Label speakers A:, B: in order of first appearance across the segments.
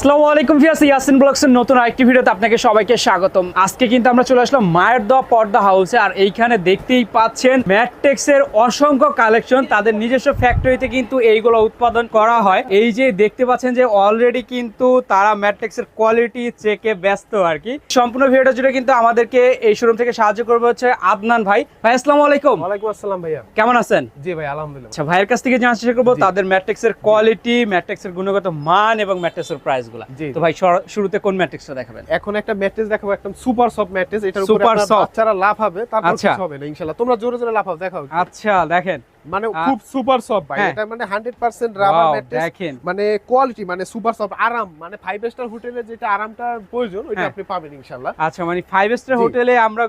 A: আসসালামু আলাইকুম ফিয়াস ইয়াসিন ব্লগসের নতুন আরেকটি ভিডিওতে আপনাকে সবাইকে স্বাগতম। আজকে কিন্তু আমরা চলে আসলাম মায়ের দোয়া পর্দা হাউসে আর এইখানে দেখতেই পাচ্ছেন ম্যাটটেক্সের অসংখ্য কালেকশন। তাদের নিজস্ব ফ্যাক্টরিতে কিন্তু এইগুলো উৎপাদন করা হয়। এই যে দেখতে পাচ্ছেন যে অলরেডি কিন্তু তারা ম্যাটটেক্সের কোয়ালিটি চেকে ব্যস্ত আর কি। সম্পূর্ণ ভিডিওটা জুড়ে কিন্তু আমাদেরকে এই শোরুম থেকে সাহায্য করবে হচ্ছে আদনান ভাই। ভাই আসসালামু আলাইকুম।
B: ওয়ালাইকুম আসসালাম ভাইয়া।
A: কেমন আছেন?
B: জি ভাই আলহামদুলিল্লাহ।
A: আচ্ছা ভাইয়ের কাছ থেকে জানার চেষ্টা করব। তাদের ম্যাট্রিক্সের কোয়ালিটি ম্যাট্রিক্সের গুণগত মান এবং ম্যাট্রিক্সের প্রাইস তো ভাই শুরুতে কোন দেখাবেন?
B: এখন একটা ম্যাট্রেস দেখাবো একদম সুপার সফট ম্যাট্রেস এটার উপরে আপনার বাচ্চারা লাভ হবে তারপর
A: আচ্ছা।
B: কিছু হবে না ইনশাআল্লাহ তোমরা জোরে জোরে লাভ হবে দেখাও
A: আচ্ছা দেখেন।
B: মানে খুব সুপার সফট ভাই
A: হ্যাঁ।
B: এটা মানে 100% রাবার
A: Wow,
B: ম্যাট্রেস
A: দেখেন।
B: মানে কোয়ালিটি মানে সুপার সফট আরাম। মানে ফাইভ স্টার হোটেলে যেটা আরামটা প্রয়োজন ওইটা
A: হ্যাঁ।
B: আপনি পাবেন ইনশাআল্লাহ
A: আচ্ছা মানে ফাইভ স্টার হোটেলে আমরা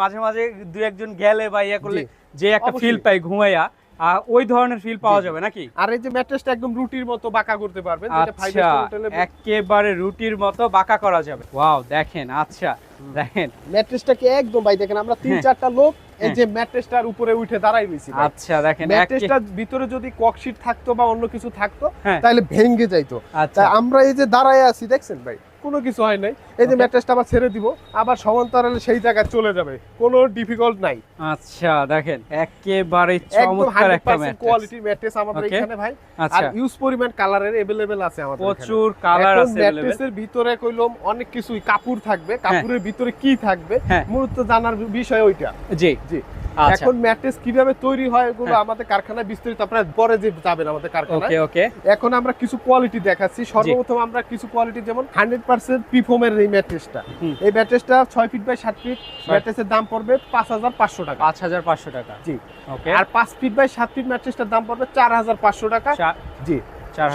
A: মাঝে মাঝে দু একজন গেলে বা ইয়া করলে যে একটা ফিল পাই ঘুমাইয়া আহ, ওই ধরনের ফিল পাওয়া যাবে নাকি?
B: আর এই যে ম্যাট্রেসটা একদম রুটির মতো বাঁকা করতে পারবেন যেটা ফাইভ
A: আচ্ছা
B: স্টার হোটেলে
A: একেবারে রুটির মতো বাঁকা করা যাবে। ওয়াও দেখেন আচ্ছা দেখেন।
B: ম্যাট্রেসটাকে একদম ভাই দেখেন আমরা তিন
A: হ্যাঁ।
B: চারটা লোক এই
A: হ্যাঁ।
B: যে ম্যাট্রেসটার উপরে উঠে দাঁড়াই
A: আচ্ছা দেখেন
B: ম্যাট্রেসটার ভিতরে যদি ককশিট থাকতো বা অন্য কিছু থাকতো
A: হ্যাঁ।
B: তাহলে ভেঙে যাইতো।
A: আচ্ছা।
B: আমরা এই যে দাঁড়ায় আছি দেখছেন ভাই? কোনো কিছু হয় নাই এই যে
A: Okay.
B: ম্যাট্রেসটা আবার ছেড়ে দিব আবার সমান্তরালে সেই জায়গায় চলে যাবে কোনো ডিফিকাল্ট নাই
A: আচ্ছা দেখেন একেবারে
B: একদম
A: চমৎকার একটা
B: 100%
A: ম্যাট্রেস
B: কোয়ালিটির ম্যাট্রেস আমাদের
A: Okay.
B: এখানে ভাই আর
A: আচ্ছা
B: ইউজ পরিমাণ কালারের अवेलेबल আছে আমাদের এখানে।
A: প্রচুর কালার
B: এখন
A: আছে available।
B: ম্যাট্রেসের ভিতরে কইলাম অনেক কিছুই কাপড় থাকবে কাপড়ের ভিতরে কি থাকবে
A: হ্যাঁ।
B: মূলত জানার বিষয় ওইটা
A: জি
B: জি
A: আচ্ছা
B: এখন ম্যাট্রেস কীভাবে তৈরি হয় এগুলো
A: হ্যাঁ।
B: আমাদের কারখানায় বিস্তারিত আপনারা পরে যে যাবেন আমাদের কারখানায়।
A: ওকে ওকে।
B: এখন আমরা কিছু কোয়ালিটি দেখাচ্ছি। সর্বপ্রথম আমরা কিছু কোয়ালিটি যেমন হান্ড্রেড পার্সেন্ট পিফোমের এই ম্যাট্রেসটা। এই ম্যাট্রেসটা ছয় ফিট বাই সাত ফিট ম্যাট্রেসের দাম পড়বে পাঁচ হাজার পাঁচশো টাকা।
A: পাঁচ হাজার পাঁচশো টাকা।
B: জি।
A: ওকে।
B: আর পাঁচ ফিট বাই সাত ফিট ম্যাট্রেসটার দাম পড়বে চার হাজার পাঁচশো টাকা। জি।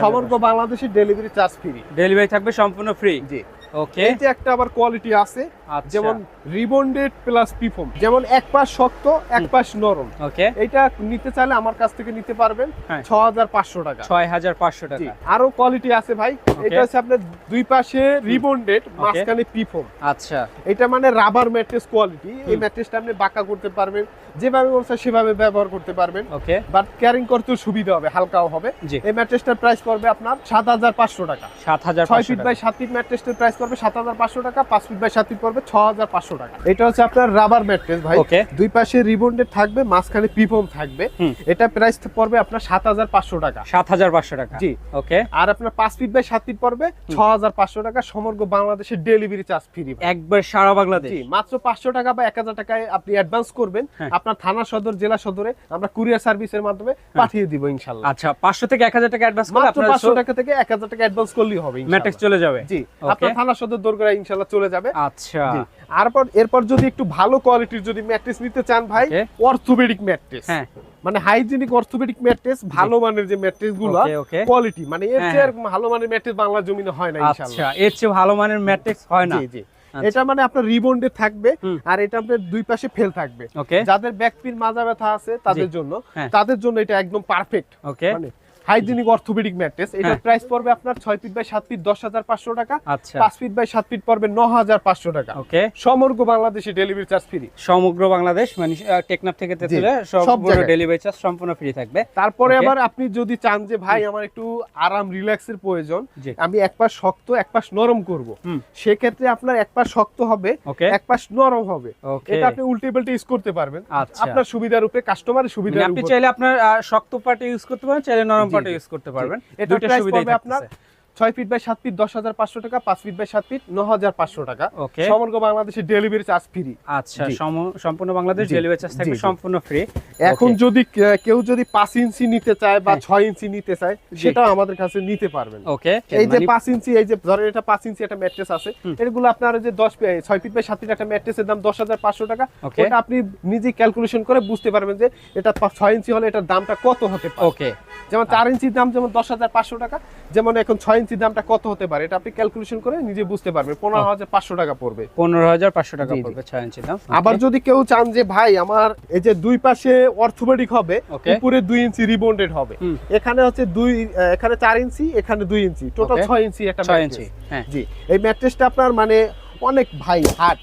B: সমগ্র বাংলাদেশে ডেলিভারি চার্জ ফ্রি
A: ডেলিভারি থাকবে সম্পূর্ণ ফ্রি
B: জি।
A: ওকে
B: যে একটা আবার কোয়ালিটি আছে
A: আচ্ছা।
B: যেমন রিবন্ডেড প্লাস পিফোম যেমন এক পাশ শক্ত এক পাশ নরম।
A: ওকে
B: এইটা নিতে চাইলে আমার কাছ থেকে নিতে পারবেন
A: হ্যাঁ।
B: ছ হাজার পাঁচশো টাকা।
A: ছয় হাজার পাঁচশো
B: জি,
A: টাকা।
B: আরও কোয়ালিটি আছে ভাই। এটা হচ্ছে আপনার দুই পাশে রিবন্ডেড মাঝখানে পিফোম
A: আচ্ছা।
B: এটা মানে রাবার ম্যাট্রেস কোয়ালিটি এই। ম্যাট্রেসটা আপনি বাঁকা করতে পারবেন যেভাবে বলছে সেভাবে ব্যবহার করতে পারবেন।
A: ওকে
B: বাট ক্যারিং করতেও সুবিধা হবে হালকাও হবে। এই ম্যাট্রেসটার প্রাইস পড়বে আপনার সাত হাজার পাঁচশো টাকা।
A: সাত হাজার
B: ছয়
A: পাঁচশো
B: ফিট
A: টাকা।
B: বাই সাত ফিট ম্যাট্রেসটার প্রাইস পড়বে সাত হাজার পাঁচশো টাকা পাঁচ ফিট বাই সাত ফিট পড়বে ছ হাজার পাঁচশো টাকা। এটা হচ্ছে আপনার রাবার ম্যাট্রেস ভাই। দুই পাশে রিবন্ডেড থাকবে মাঝখানে পিফোম থাকবে। এটা প্রাইস পড়বে আপনার সাত হাজার পাঁচশো টাকা।
A: সাত হাজার পাঁচশো টাকা।
B: জি।
A: ওকে
B: আর আপনার পাঁচ ফিট বাই সাত ফিট পড়বে ছ হাজার পাঁচশো টাকা সমগ্র বাংলাদেশের ডেলিভারি চার্জ ফ্রি
A: একবার সারা বাংলাদেশ।
B: মাত্র পাঁচশো টাকা বা এক হাজার টাকায় আপনি অ্যাডভান্স করবেন।
A: হ্যাঁ।
B: আপনার থানা সদর জেলা সদরে আমরা কুরিয়ার সার্ভিসের মাধ্যমে পাঠিয়ে দিব ইনশাল্লাহ।
A: আচ্ছা পাঁচশো থেকে এক হাজার টাকা অ্যাডভান্স করলে আপনার
B: পাঁচশো টাকা থেকে এক হাজার টাকা অ্যাডভান্স করলেই হবে।
A: ম্যাট্রিক্স চলে যাবে।
B: জি। আপনার থানা সদর দোরগোড়ায় ইনশাল্লাহ চলে যাবে।
A: আচ্ছা।
B: আরপর এরপর যদি একটু ভালো কোয়ালিটির যদি ম্যাট্রেস নিতে চান ভাই অর্থোপেডিক ম্যাট্রেস
A: হ্যাঁ।
B: মানে হাইজিনিক অর্থোপেডিক ম্যাট্রেস ভালো মানের যে
A: ম্যাট্রেসগুলো
B: কোয়ালিটি মানে এর
A: হ্যাঁ,
B: চেয়ে আর ভালো মানের ম্যাট্রেস বাংলা জমিনে হয় না
A: আচ্ছা
B: ইনশাআল্লাহ
A: এর চেয়ে ভালো মানের ম্যাট্রিক্স হয় না।
B: জি জি।
A: আচ্ছা।
B: এটা মানে আপনার রিবন্ডে থাকবে আর এটা আপনার দুই পাশে ফেল থাকবে। যাদের ব্যাক পিন মাজা ব্যথা আছে তাদের জন্য
A: হ্যাঁ।
B: তাদের জন্য এটা একদম পারফেক্ট
A: ওকে
B: মানে হাইজিনিক অর্থোপেডিক ম্যাট্রেস। এটার
A: হ্যাঁ।
B: প্রাইস পড়বে আপনার ছয় ফিট বাই সাত ফিট দশ হাজার পাঁচশো টাকা।
A: আচ্ছা।
B: পাঁচ ফিট বাই সাত ফিট পড়বে ন হাজার পাঁচশো টাকা।
A: ওকে।
B: সমগ্র বাংলাদেশে ডেলিভারি চার্জ ফ্রি
A: সমগ্র বাংলাদেশ মানে আহ, টেকনাফ থেকে তেতুলে
B: সব
A: সম্পূর্ণ ডেলিভারি চার্জ সম্পূর্ণ ফ্রি থাকবে।
B: তারপরে আবার আপনি যদি চান যে ভাই আমার একটু আরাম রিল্যাক্সের প্রয়োজন আমি এক পাশ শক্ত এক পাশ নরম করব।
A: হুম।
B: সেক্ষেত্রে আপনার এক পাশ শক্ত হবে এক পাশ নরম হবে। এটা আপনি উল্টে পাল্টে ইউজ করতে পারবেন।
A: আচ্ছা।
B: আপনার সুবিধার উপরে কাস্টমারের সুবিধার
A: আপনি চাইলে আপনার শক্ত পার্টি ইউজ করতে পারেন চাইলে নরম
B: জি,
A: ইউজ করতে পারবেন।
B: এটা
A: দুটো
B: সুবিধা আপনার ছয় ফিট বাই সাত ফিট দশ হাজার পাঁচশো টাকা পাঁচ ফিট বাই সাত ফিট ন হাজার পাঁচশো টাকা। সমগ্র বাংলাদেশে ডেলিভারি চার্জ ফ্রি
A: আচ্ছা সম্পূর্ণ বাংলাদেশ ডেলিভারি চার্জ থাকবে। সম্পূর্ণ ফ্রি
B: এখন যদি কেউ যদি পাঁচ ইঞ্চি নিতে চায় বা
A: হ্যাঁ।
B: ছয় ইঞ্চি নিতে চায় সেটাও আমাদের কাছে নিতে পারবেন।
A: ওকে
B: এই যে পাঁচ ইঞ্চি এই যে ধরেন এটা পাঁচ ইঞ্চি একটা ম্যাট্রেস আছে এগুলো আপনার যে দশ ছয় ফিট বাই সাত ফিট একটা ম্যাট্রেসের দাম দশ হাজার পাঁচশো টাকা। ওটা আপনি নিজে ক্যালকুলেশন করে বুঝতে পারবেন যে এটা ছয় ইঞ্চি হলে এটার দামটা কত হতে পারে।
A: ওকে
B: যেমন চার ইঞ্চির দাম যেমন দশ হাজার পাঁচশো টাকা যেমন এখন ছয় ইঞ্চির দামটা কত হতে পারে? এটা আপনি ক্যালকুলেশন করে নিজে বুঝতে পারবেন। পনেরো হাজার পাঁচশো টাকা পড়বে।
A: পনেরো হাজার পাঁচশো টাকা। পড়বে ছয় ইঞ্চি দাম।
B: আবার যদি কেউ চান যে ভাই আমার এই যে দুই পাশে অর্থোপেডিক হবে উপরে দুই ইঞ্চি রিবন্ডেড হবে। এখানে হচ্ছে দুই এখানে চার ইঞ্চি এখানে দুই ইঞ্চি। টোটাল. ছয় ইঞ্চি একটা
A: ছয়। ইঞ্চি হ্যাঁ।
B: জি। এই ম্যাট্রেসটা আপনার মানে অনেক ভাই হার্ড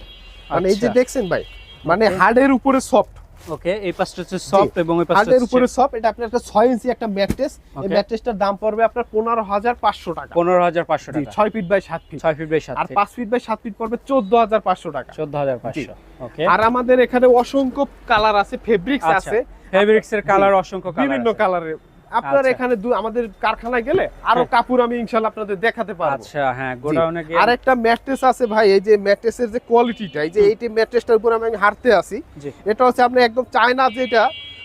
B: মানে এই যে
A: আচ্ছা।
B: দেখছেন ভাই মানে. হার্ডের উপরে সফট
A: ওকে এই পাশটা হচ্ছে সফট এবং এই পাশটা
B: হার্ডের উপরে সফট এটা আপনার একটা 6 ইঞ্চি একটা ম্যাট্রেস। এই ম্যাট্রেসটার দাম পড়বে আপনার পনেরো হাজার পাঁচশো টাকা।
A: পনেরো হাজার পাঁচশো
B: জি,
A: টাকা।
B: ছয় ফিট বাই সাত ফিট
A: ছয় ফিট বাই সাত
B: আর পাঁচ ফিট বাই 7 ফিট পড়বে চোদ্দ হাজার পাঁচশো টাকা।
A: চোদ্দ হাজার পাঁচশো। ওকে
B: আর আমাদের এখানে অসংখ্য কালার আছে ফেব্রিক্স
A: আচ্ছা,
B: আছে।
A: ফেব্রিক্সের কালার অসংখ্য কালার
B: বিভিন্ন কালারের আপনার
A: আচ্ছা।
B: এখানে আমাদের কারখানায় গেলে আরও
A: কাপুর
B: কাপড় আমি ইনশাল্লাহ আপনাদের দেখাতে পারব।
A: আচ্ছা হ্যাঁ গোডাউনে গিয়ে
B: আর একটা ম্যাট্রেস আছে ভাই এই যে ম্যাট্রেসের যে কোয়ালিটিটা এই যে এইটি ম্যাট্রেসটার উপর আমি হারতে
A: আসি
B: এটা হচ্ছে আপনি একদম চায়না যেটা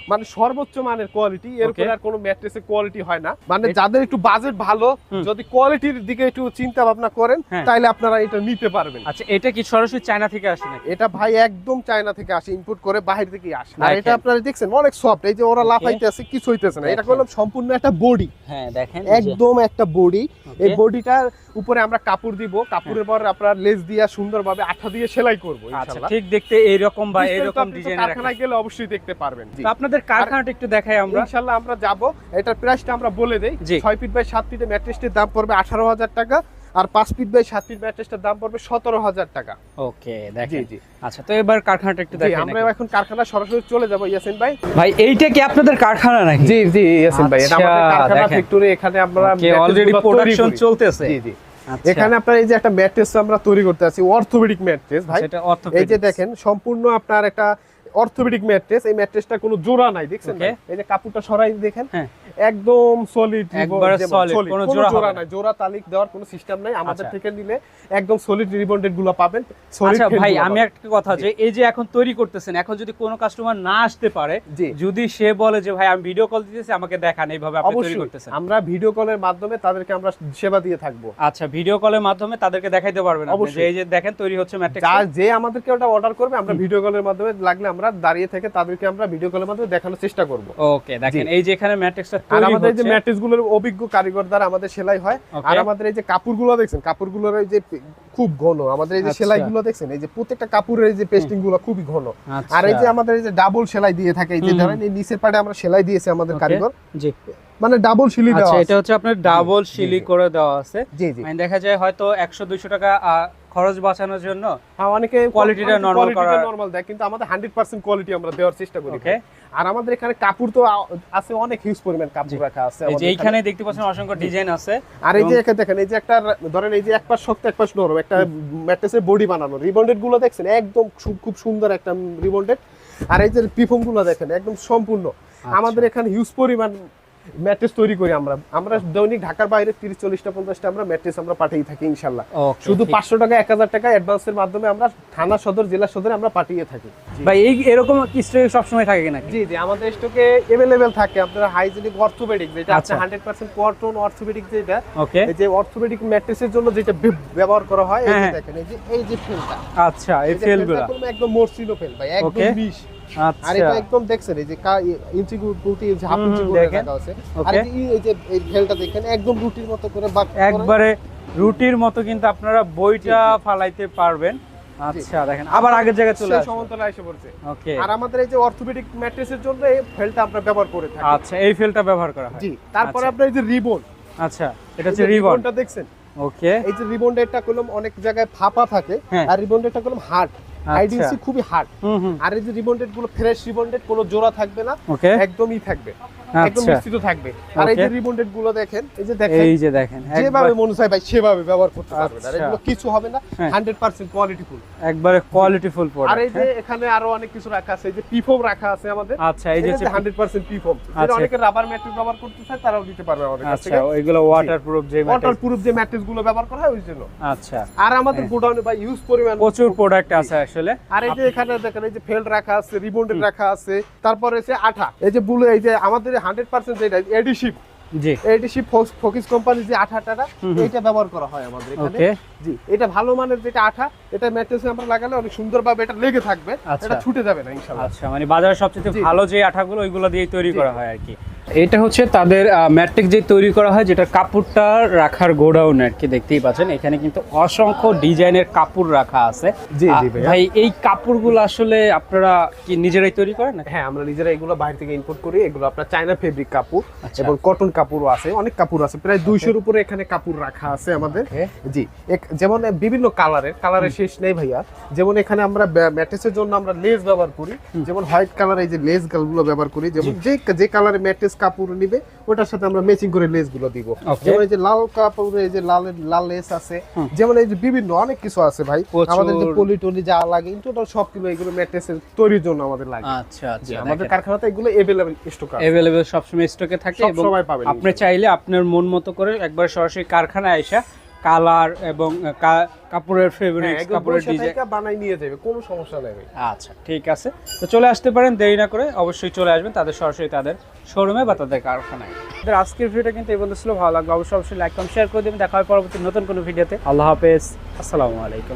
B: মানে সর্বোচ্চ মানের কোয়ালিটি এরপর. আর কোনো ম্যাট্রেসের কোয়ালিটি হয় না। মানে যাদের একটু বাজেট ভালো যদি কোয়ালিটির দিকে একটু চিন্তা ভাবনা করেন
A: হ্যাঁ।
B: তাহলে আপনারা এটা নিতে পারবেন।
A: আচ্ছা এটা কি সরাসরি চায়না থেকে আসে নাকি?
B: এটা ভাই একদম চায়না থেকে আসে ইনপুট করে বাইরে থেকে আসে। আর এটা আপনারা দেখছেন অনেক সফট এই যে ওরা লাফাইতে আছে কিছু হইতেছে না। এটা। করলাম সম্পূর্ণ একটা বডি
A: হ্যাঁ দেখেন
B: একদম একটা বডি এই বডিটার উপরে আমরা কাপড় দিব কাপড়ের পর আপনার লেস দিয়ে সুন্দরভাবে আঠা দিয়ে সেলাই করব
A: আচ্ছা
B: ইনশাআল্লাহ।
A: ঠিক দেখতে এইরকম বা এরকম ডিজাইনের
B: কারখানায় গেলে অবশ্যই দেখতে পারবেন। জি।
A: আপনাদের কারখানাটা একটু দেখাই আমরা।
B: ইনশাআল্লাহ আমরা যাব। এটার প্রাইসটা আমরা বলে দেই। 6 ফিট বাই 7 ফিটের ম্যাট্রেসটির দাম পড়বে 18000 টাকা আর 5 ফিট বাই 7 ফিট ম্যাট্রেসটার দাম পড়বে 17000 টাকা।
A: ওকে দেখেন।
B: জি
A: আচ্ছা তো এবার কারখানাটা একটু
B: জি
A: দেখাই
B: আমরা এখন কারখানা সরাসরি চলে যাব। ইয়াসিন ভাই?
A: ভাই এইটা কি আপনাদের কারখানা নাকি?
B: জি জি ইয়াসিন ভাই এটা
A: আচ্ছা,
B: আমাদের কারখানা ফ্যাক্টরি এখানে আমরা
A: অলরেডি প্রোডাকশন চলতেছে।
B: জি জি।
A: আচ্ছা,
B: এখানে আপনার এই যে একটা ম্যাট্রেস আমরা তৈরি করতে আছি অর্থোপেডিক ম্যাট্রেস ভাই।
A: সেটা
B: এই যে দেখেন সম্পূর্ণ আপনার একটা অর্থোপেডিক ম্যাট্রেস এই ম্যাট্রেসটা কোনো জোড়া নাই দেখছেন এই যে কাপড়টা সরাই দেখেন।
A: হ্যাঁ।
B: একদম সলিড
A: একবারে solid, কোনো জোড়া
B: নাই জোড়া তালিক দেওয়ার কোনো সিস্টেম নাই। আমাদের
A: আচ্ছা।
B: থেকে নিলে একদম সলিড রিবন্ডেডগুলো পাবেন।
A: আচ্ছা ভাই আমি একটা কথা যে এই যে এখন তৈরি করতেছেন এখন যদি কোনো কাস্টমার না আসতে পারে যদি সে বলে যে ভাই আমি ভিডিও কল দিতেছি আমাকে দেখান এইভাবে আপনি তৈরি করতেছেন।
B: আমরা ভিডিও কলের মাধ্যমে তাদেরকে আমরা সেবা দিয়ে থাকব।
A: আচ্ছা ভিডিও কলের মাধ্যমে তাদেরকে দেখাইতে পারবেন আপনি। যে
B: অবশ্যই।
A: এই যে দেখেন তৈরি হচ্ছে ম্যাট্রিক্স
B: যা যে আমাদেরকে ওটা অর্ডার করবে আমরা ভিডিও কলের মাধ্যমে লাগলে আমরা দাঁড়িয়ে থেকে তাদেরকে আমরা ভিডিও কলের মাধ্যমে দেখানোর চেষ্টা করব।
A: ওকে দেখেন এই যে এখানে ম্যাট্রিক্সটা তৈরি
B: আমাদের যে
A: হচ্ছে।
B: ম্যাট্রেসগুলোর অভিজ্ঞ কারিগর দ্বারা আমাদের সেলাই হয় আর আমাদের এই যে কাপড়গুলো দেখছেন কাপড়গুলোর এই যে খুব ঘন আমাদের এই যে
A: আচ্ছা।
B: সেলাইগুলো দেখছেন এই যে প্রত্যেকটা কাপড়ের এই যে পেস্টিংগুলো খুবই ঘন।
A: আচ্ছা।
B: আর এই যে আমাদের এই যে ডাবল সেলাই দিয়ে থাকে এই যে। ধরেন এই নিচের পাড়ে আমরা সেলাই দিয়েছি আমাদের কারিগর।
A: জি।
B: মানে ডাবল সিলি দেওয়া
A: আচ্ছা
B: আছে।
A: এটা হচ্ছে আপনার ডাবল শিলি করে দেওয়া আছে।
B: জি জি।
A: মানে দেখা যায় হয়তো একশো দুইশো টাকা আহ, খরচ বাঁচানোর জন্য
B: হ্যাঁ অনেকে
A: Quality-টা normal করা-
B: নরমাল দেয় কিন্তু আমাদের 100% কোয়ালিটি আমরা দেওয়ার চেষ্টা করি
A: ওকে
B: আর আমাদের এখানে কাপড় তো আছে অনেক হিউজ পরিমাণ কাপড় রাখা আছে
A: এই যে এইখানে দেখতে পাচ্ছেন অসংখ্য ডিজাইন আছে।
B: আর এই যে এখানে দেখেন এই যে একটা ধরেন এই যে এক পাশ শক্ত এক পাশ নরম একটা ম্যাট্রেসের বডি বানানো। রিবন্ডেডগুলো দেখছেন একদম খুব সুন্দর একটা রিবন্ডেড আর এই যে পিফমগুলো দেখেন একদম সম্পূর্ণ।
A: আচ্ছা।
B: আমাদের এখানে হিউজ পরিমাণ ম্যাট্রেস তৈরি করি আমরা। আমরা দৈনিক ঢাকার বাইরে তিরিশ চল্লিশটা পঞ্চাশটা আমরা ম্যাট্রেস আমরা পাঠিয়ে থাকি ইনশাল্লাহ। শুধু পাঁচশো টাকা এক হাজার টাকা অ্যাডভান্সের মাধ্যমে আমরা থানা সদর জেলা সদরে আমরা পাঠিয়ে থাকি।
A: ভাই এই এরকম স্টক সবসময় থাকে নাকি?
B: জি জি আমাদের স্টকে এভেলেবেল থাকে। আপনার হাইজেনিক অর্থোপেডিক যেটা
A: আচ্ছা।
B: আছে হান্ড্রেড পার্সেন্ট কটন অর্থোপেডিক যেটা যে অর্থোপেডিক ম্যাট্রেসের জন্য যেটা ব্যবহার করা হয় এই যে
A: হ্যাঁ, হ্যাঁ।
B: দেখেন এই যে এই যে ফেলটা
A: আচ্ছা এই ফেলগুলা
B: কোনো একদম মরসিনো ফেল ভাই একদম. বিষ। আর
A: আচ্ছা
B: এটা একদম দেখছেন এই যে ইঞ্চি গুটি ইঞ্চি হাফ ইঞ্চি করে রাখা আছে। আর এই যে এই যে দেখেন একদম রুটির মতো করে
A: একবারে রুটির মতো কিন্তু আপনারা বইটা ফালাইতে পারবেন। আচ্ছা দেখেন আবার আগের জায়গায় চলে
B: সেই
A: আসবে।
B: সমান্তরালে এসে পড়ছে।
A: ওকে।
B: আর আমাদের এই যে অর্থোপেডিক ম্যাট্রেসের জন্য এই ফেলটা আমরা ব্যবহার করে থাকি।
A: আচ্ছা এই ফেলটা ব্যবহার করা হয়।
B: জি তারপরে
A: আচ্ছা।
B: আপনার এই যে রিবন।
A: আচ্ছা এটা হচ্ছে রিবন।
B: দেখছেন?
A: ওকে।
B: এই যে রিবন্ডেডটা কলম অনেক জায়গায় ফাঁপা থাকে।
A: হ্যাঁ।
B: আর রিবন্ডেডটা কলম
A: আচ্ছা
B: আইডিসি খুবই হার্ড আর এই যে রিবন্ডেডগুলো ফ্রেশ রিবন্ডেড কোনো জোড়া থাকবে না। একদমই থাকবে। একদম
A: আচ্ছা
B: থাকবে আর এই যে রিবন্ডেডগুলো দেখেন এই যে দেখেন
A: এই যে দেখেন
B: যেভাবে মনে চায় ভাই সেভাবে ব্যবহার করতে পারবেন আর
A: আচ্ছা।
B: এগুলো কিছু হবে না
A: হ্যাঁ।
B: হান্ড্রেড পার্সেন্ট কোয়ালিটিফুল
A: একবারে কোয়ালিটিফুল
B: আর এই যে এখানে আরও অনেক কিছু রাখা আছে এই যে পিফোম রাখা আছে আমাদের
A: আচ্ছা এই যে হচ্ছে
B: হান্ড্রেড পার্সেন্ট পিফোম
A: আচ্ছা।
B: অনেকে রাবার ম্যাট্রিক ব্যবহার করতে চায় তারাও দিতে পারবে আমাদের কাছ
A: আচ্ছা ওইগুলো ওয়াটারপ্রুফ যে
B: ওয়াটার যে ম্যাট্রিক্সগুলো ব্যবহার করা হয় ওই জন্য
A: আচ্ছা
B: আর আমাদের
A: হ্যাঁ।
B: গোডাউনে ভাই ইউজ পরিমাণ
A: প্রচুর প্রোডাক্ট আছে আসলে
B: আর এই যে এখানে দেখেন এই যে ফেল্ড রাখা আছে রিবন্ডেড রাখা আছে তারপরে আছে আঠা এই যে বুলে এই যে আমাদের হান্ড্রেড পার্সেন্ট যেটা এডিশিপ
A: জি।
B: এডিশিপ ফোকিস কোম্পানির যে আঠাটা
A: হুম হুম।
B: ব্যবহার করা হয় আমাদের এখানে। জি এটা ভালো মানের যেটা আঠা এটা ম্যাট্রেসে আমরা লাগালে অনেক সুন্দরভাবে এটা লেগে থাকবে।
A: আচ্ছা।
B: এটা ছুটে যাবে না ইনশাআল্লাহ।
A: আচ্ছা মানে বাজারে সবচেয়ে। ভালো যে আঠাগুলো ওইগুলো দিয়ে তৈরি করা হয় আর কি। এটা হচ্ছে তাদের ম্যাট্রিক যে তৈরি করা হয় যেটা কাপড়টা রাখার গোডাউন আর কি দেখতেই পাচ্ছেন। এখানে কিন্তু অসংখ্য ডিজাইনের কাপড় রাখা আছে।
B: জি, জি,
A: ভাই এই কাপড়গুলো আসলে আপনারা কি নিজেরাই তৈরি করেন
B: হ্যাঁ আমরা নিজেরা এগুলো বাইরে থেকে ইম্পোর্ট করি। এগুলো আপনার চায়না ফেব্রিক কাপড়
A: আচ্ছা।
B: এবং কটন কাপড়ও আছে অনেক কাপড় আছে। প্রায় দুইশোর উপরে এখানে কাপড় রাখা আছে আমাদের. জি যেমন বিভিন্ন কালারের কালারের শেষ নেই ভাইয়া। যেমন এখানে আমরা ম্যাট্রেসের জন্য আমরা লেস ব্যবহার করি। যেমন হোয়াইট কালার এই যে লেসগুলো ব্যবহার করি। যেমন যে যে কালারের ম্যাট্রেস কাপড় নিবে ওটার সাথে আমরা ম্যাচিং করে লেসগুলো দিব যেমন এই যে লাল কাপড় এই যে লাল লাল লেস আছে যেমন এই যে বিভিন্ন অনেক কিছু আছে ভাই। আমাদের যে পলি টলি যা লাগে কিন্তু ওটা সবগুলো এগুলো ম্যাট্রেসের তৈরির জন্য আমাদের লাগে।
A: আচ্ছা আচ্ছা
B: আমাদের কারখানাতে এগুলো अवेलेबल স্টক আছে।
A: অ্যাভেলেবেল সবসময় স্টকে থাকে
B: সব
A: এবং আপনি চাইলে আপনার মন মতো করে একবার সরাসরি কারখানায় এসে কালার এবং কাপড়ের
B: হ্যাঁ,
A: ফেব্রিক কাপড়ের ডিজাইন
B: বানাই নিয়ে দেবে কোনো সমস্যা নেই
A: আচ্ছা ঠিক আছে। তো চলে আসতে পারেন দেরি না করে অবশ্যই চলে আসবেন তাদের সরাসরি তাদের শোরুমে বা তাদের কারখানায়। তাদের আজকের ভিডিওটা কিন্তু এই বন্ধু ছিল ভালো লাগল অবশ্যই অবশ্যই লাইক কম শেয়ার করে দেবেন। দেখা হয় পরবর্তী নতুন কোনো ভিডিওতে। আল্লাহ হাফেজ আসসালামু আলাইকুম।